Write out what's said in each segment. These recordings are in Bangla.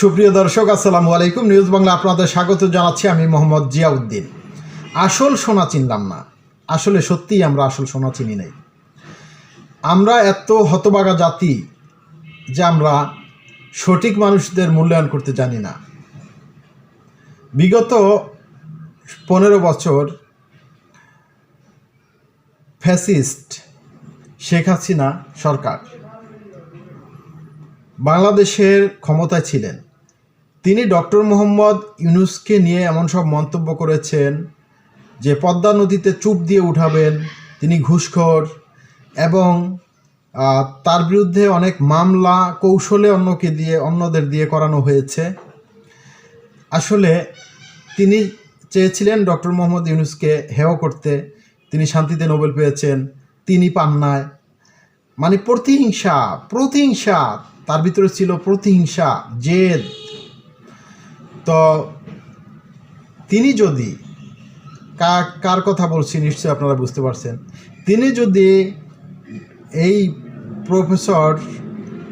সুপ্রিয় দর্শক, আসসালামু আলাইকুম। নিউজ বাংলা আপনাদের স্বাগত জানাচ্ছি আমি মোহাম্মদ জিয়াউদ্দিন। আসল সোনা চিনলাম না। আসলে সত্যিই আমরা আসল সোনা চিনি নাই। আমরা এত হতবাগা জাতি যে আমরা সঠিক মানুষদের মূল্যায়ন করতে জানি না। বিগত পনেরো বছর ফ্যাসিস্ট শেখ হাসিনা সরকার বাংলাদেশের ক্ষমতায় ছিলেন। তিনি ডক্টর মোহাম্মদ ইউনুসকে নিয়ে এমন সব মন্তব্য করেছেন যে পদ্মা নদীতে চুপ দিয়ে উঠাবেন, তিনি ঘুষখোর এবং তার বিরুদ্ধে অনেক মামলা, কৌশলে অন্যকে দিয়ে, অন্যদের দিয়ে করানো হয়েছে। আসলে তিনি চেয়েছিলেন ডক্টর মোহাম্মদ ইউনুসকে হেয় করতে। তিনি শান্তিতে নোবেল পেয়েছেন, তিনি পান নাই। মানে প্রতিহিংসা প্রতিহিংসা, তার ভিতরে ছিল প্রতিহিংসা, জেদ। তো তিনি যদি, কার কথা বলছি নিশ্চয়ই আপনারা বুঝতে পারছেন, তিনি যদি এই প্রফেসর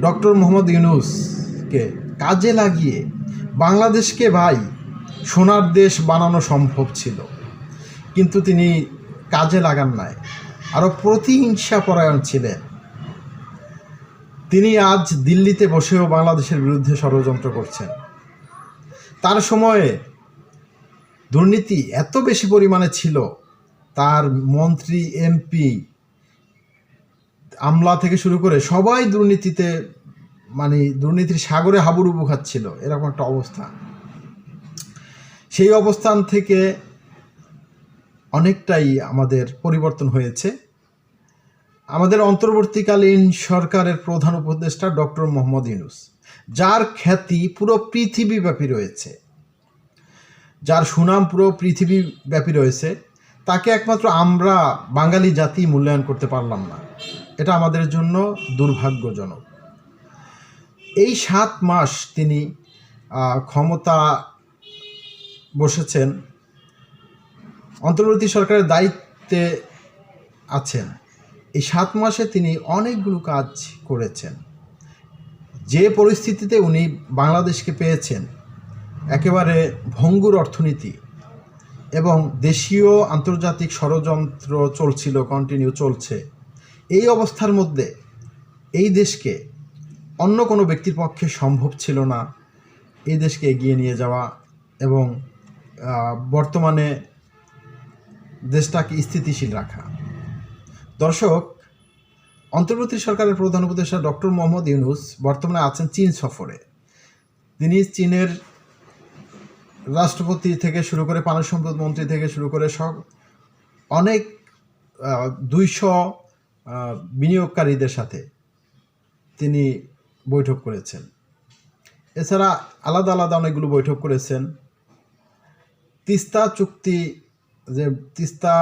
ডক্টর মোহাম্মদ ইউনুসকে কাজে লাগিয়ে বাংলাদেশকে ভাই সোনার দেশ বানানো সম্ভব ছিল, কিন্তু তিনি কাজে লাগান নাই, আরও প্রতিহিংসা পরায়ণ ছিলেন, তিনি আজ দিল্লিতে বসেও বাংলাদেশের বিরুদ্ধে ষড়যন্ত্র করছেন। তার সময়ে দুর্নীতি এত বেশি পরিমাণে ছিল, তার মন্ত্রী, এমপি, আমলা থেকে শুরু করে সবাই দুর্নীতিতে মানে দুর্নীতির সাগরে হাবুডুবু খাচ্ছিল, এরকম একটা অবস্থা। সেই অবস্থান থেকে অনেকটাই আমাদের পরিবর্তন হয়েছে। আমাদের অন্তর্বর্তীকালীন সরকারের প্রধান উপদেষ্টা ডক্টর মোহাম্মদ ইউনুস, যার খ্যাতি পুরো পৃথিবীব্যাপী রয়েছে। যার সুনাম পুরো পৃথিবীব্যাপী রয়েছে, তাকে একমাত্র আমরা বাঙালি জাতি মূল্যায়ন করতে পারলাম না। এটা আমাদের জন্য দুর্ভাগ্যজনক। এই সাত মাস তিনি ক্ষমতা বসেছেন, অন্তর্বর্তী সরকারের দায়িত্বে আছেন। এই সাত মাসে তিনি অনেকগুলো কাজ করেছেন। যে পরিস্থিতিতে উনি বাংলাদেশকে পেয়েছেন, একেবারে ভঙ্গুর অর্থনীতি এবং দেশীয় আন্তর্জাতিক ষড়যন্ত্র চলছিল কন্টিনিউ চলছে, এই অবস্থার মধ্যে এই দেশকে অন্য কোনো ব্যক্তির পক্ষে সম্ভব ছিল না এই দেশকে এগিয়ে নিয়ে যাওয়া এবং বর্তমানে দেশটাকে স্থিতিশীল রাখা। দর্শক, অন্তর্বর্তী সরকারের প্রধান উপদেষ্টা ডক্টর মোহাম্মদ ইউনুস বর্তমানে আছেন চীন সফরে। তিনি চীনের রাষ্ট্রপতি থেকে শুরু করে পানি সম্পদ মন্ত্রী থেকে শুরু করে সব অনেক দুইশো বিনিয়োগকারীদের সাথে তিনি বৈঠক করেছেন। এছাড়া আলাদা আলাদা অনেকগুলো বৈঠক করেছেন। তিস্তা চুক্তি যে তিস্তা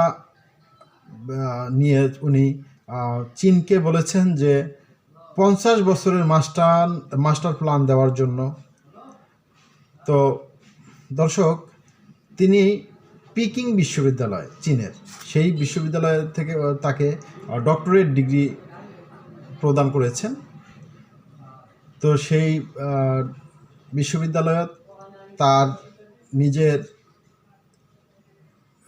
নিয়ে উনি চীনকে বলেছেন যে পঞ্চাশ বছরের মাস্টার মাস্টার প্ল্যান দেওয়ার জন্য। তো দর্শক তিনি পিকিং বিশ্ববিদ্যালয় চীনের। সেই বিশ্ববিদ্যালয় থেকে তাকে ডক্টরেট ডিগ্রি প্রদান করেছেন। তো সেই আহ, বিশ্ববিদ্যালয়ত তার নিজের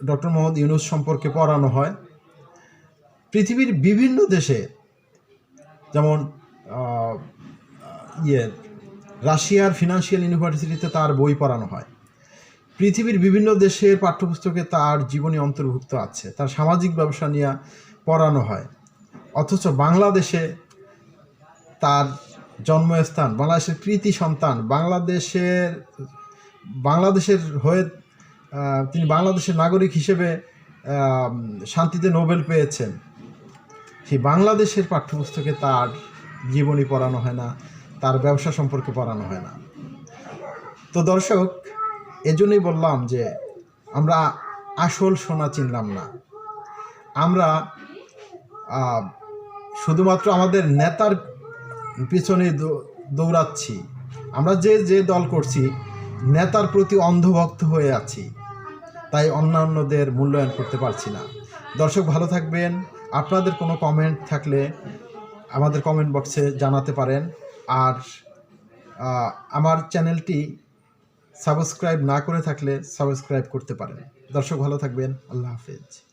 ডক্টর মোহাম্মদ ইউনুস সম্পর্কে পড়ানো হয়। পৃথিবীর বিভিন্ন দেশে, যেমন ইয়ে রাশিয়ার ফিনান্সিয়াল ইউনিভার্সিটিতে তার বই পড়ানো হয়। পৃথিবীর বিভিন্ন দেশের পাঠ্যপুস্তকে তার জীবনী অন্তর্ভুক্ত আছে, তার সামাজিক ব্যবসা নিয়ে পড়ানো হয়। অথচ বাংলাদেশে তার জন্মস্থান, বাংলাদেশের কৃতি সন্তান, বাংলাদেশের বাংলাদেশের হয়ে তিনি বাংলাদেশের নাগরিক হিসেবে শান্তিতে নোবেল পেয়েছেন। সেই বাংলাদেশের পাঠ্যপুস্তকে তার জীবনী পড়ানো হয় না, তার ব্যবসা সম্পর্কে পড়ানো হয় না। তো দর্শক, এজন্যই বললাম যে আমরা আসল সোনা চিনলাম না। আমরা শুধুমাত্র আমাদের নেতার পিছনে দৌড়াচ্ছি। আমরা যে যে দল করছি, নেতার প্রতি অন্ধভক্ত হয়ে আছি। তাই অন্যান্যদের মূল্যায়ন করতে পারছি না। দর্শক, ভালো থাকবেন। আপনাদের কোনো কমেন্ট থাকলে আমাদের কমেন্ট বক্সে জানাতে পারেন। আর আমার চ্যানেলটি সাবস্ক্রাইব না করে থাকলে সাবস্ক্রাইব করতে পারেন। দর্শক ভালো থাকবেন। আল্লাহ হাফেজ।